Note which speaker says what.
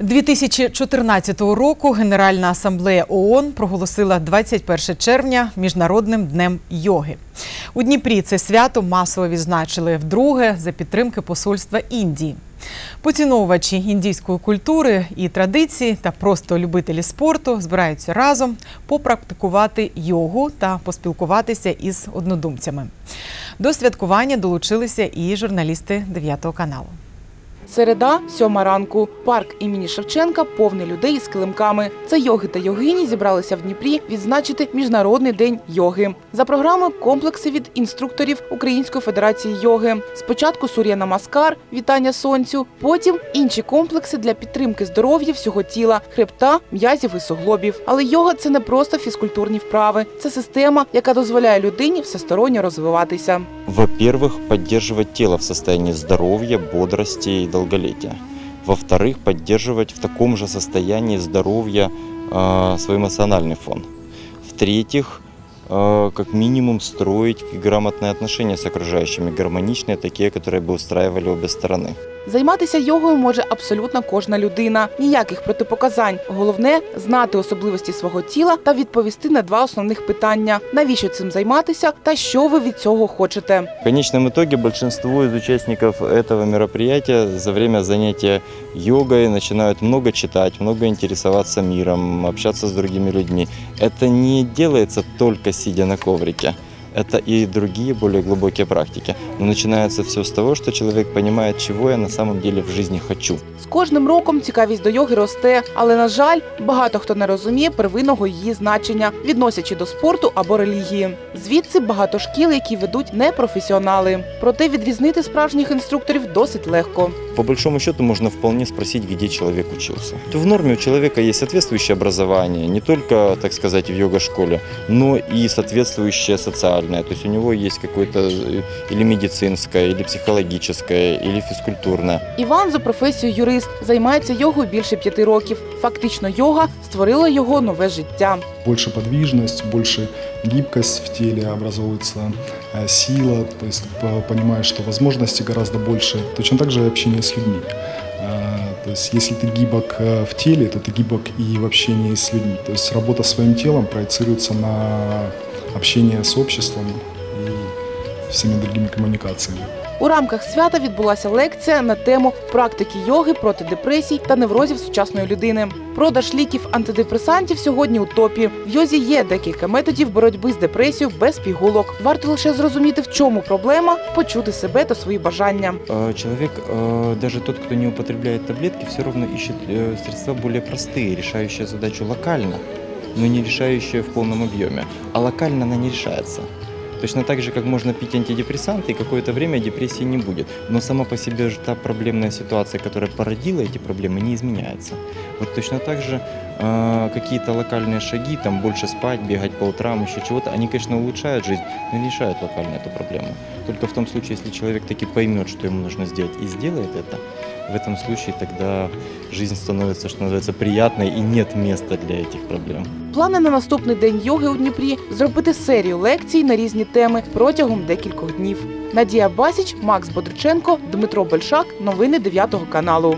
Speaker 1: 2014 року Генеральна асамблея ООН проголосила 21 червня міжнародним днем йоги. У Дніпрі це свято масово відзначили вдруге за підтримки посольства Індії. Поціновувачі індійської культури і традиції та просто любителі спорту збираються разом попрактикувати йогу та поспілкуватися із однодумцями. До святкування долучилися і журналісти 9 каналу.
Speaker 2: Середа, сьома ранку. Парк імені Шевченка повний людей із килимками. Це йоги та йогині зібралися в Дніпрі відзначити Міжнародний день йоги. За програмою комплекси від інструкторів Української федерації йоги. Спочатку Сур'я Намаскар, вітання сонцю, потім інші комплекси для підтримки здоров'я всього тіла, хребта, м'язів і суглобів. Але йога це не просто фізкультурні вправи, це система, яка дозволяє людині всесторонньо розвиватися.
Speaker 3: Во-первых, поддерживать тело в состоянии здоровья, бодрости и долголетия. Во-вторых, поддерживать в таком же состоянии здоровья э, свой эмоциональный фон. В-третьих, э, как минимум строить грамотные отношения с окружающими, гармоничные, такие, которые бы устраивали обе стороны.
Speaker 2: Займатися йогою може абсолютно кожна людина. Ніяких протипоказань. Головне знати особливості свого тіла та відповісти на два основних питання: навіщо цим займатися та що ви від цього хочете.
Speaker 3: В конечном итоге большинство из участников этого мероприятия за время занятия йогой начинают много читать, много интересоваться миром, общаться с другими людьми. Это не делается только сидя на коврике. Это и другие более глубокие практики. Но начинается все с того, что человек понимает, чего я на самом деле в жизни хочу.
Speaker 2: З кожним роком цікавість до йоги росте, але на жаль, багато хто не розуміє первинного її значення, відносячи до спорту або релігії. Звідси багато шкіл, які ведуть непрофесіонали. Проте відрізнити справжніх інструкторів досить легко.
Speaker 3: По большому счету можно вполне спросить, где человек учился. В норме у человека есть соответствующее образование, не только, так сказать, в йога-школе, но и соответствующее социальное. То есть у него есть какое-то э, или медицинское, или психологическое, или физкультурное.
Speaker 2: Іван за професією юрист займається йогою більше п'яти років. Фактично, йога створила його нове життя.
Speaker 4: больше подвижность, больше гибкость в теле, образовывается э, сила, то есть понимаешь, что возможностей гораздо больше. Точно так же общение с людьми. Э, То есть если ты гибок э, в теле, то ты гибок и в общении с людьми. То есть работа своим телом проецируется на общение с обществом и всеми другими коммуникациями.
Speaker 2: У рамках свята відбулася лекція на тему практики йоги проти депресій та неврозів сучасної людини. Продаж ліків антидепресантів сьогодні у топі. В йозі є декілька методів боротьби з депресією без пігулок. Варто лише зрозуміти, в чому проблема, почути себе та свої бажання.
Speaker 3: Э, Человек, э, даже тот, кто не употребляет таблетки, все равно ищет э, средства более простые, решающие задачу локально, но не решающие в полном объеме. А локально она не решается. Точно так же, как можно пить антидепрессанты, и какое-то время депрессии не будет. Но сама по себе же та проблемная ситуация, которая породила эти проблемы, не изменяется. Вот точно так же э, какие-то локальные шаги, там больше спать, бегать по утрам, еще чего-то, они, конечно, улучшают жизнь, но не решают локально эту проблему. Только в том случае, если человек таки поймет, что ему нужно сделать, и сделает это, в этом случае тогда жизнь становится, что называется, приятной, и нет места для этих проблем.
Speaker 2: Плани на наступний день йоги у Дніпрі зробити серію лекцій на різні теми протягом декількох днів. Надія Басіч, Макс Бодриченко, Дмитро Большак. Новини 9 каналу.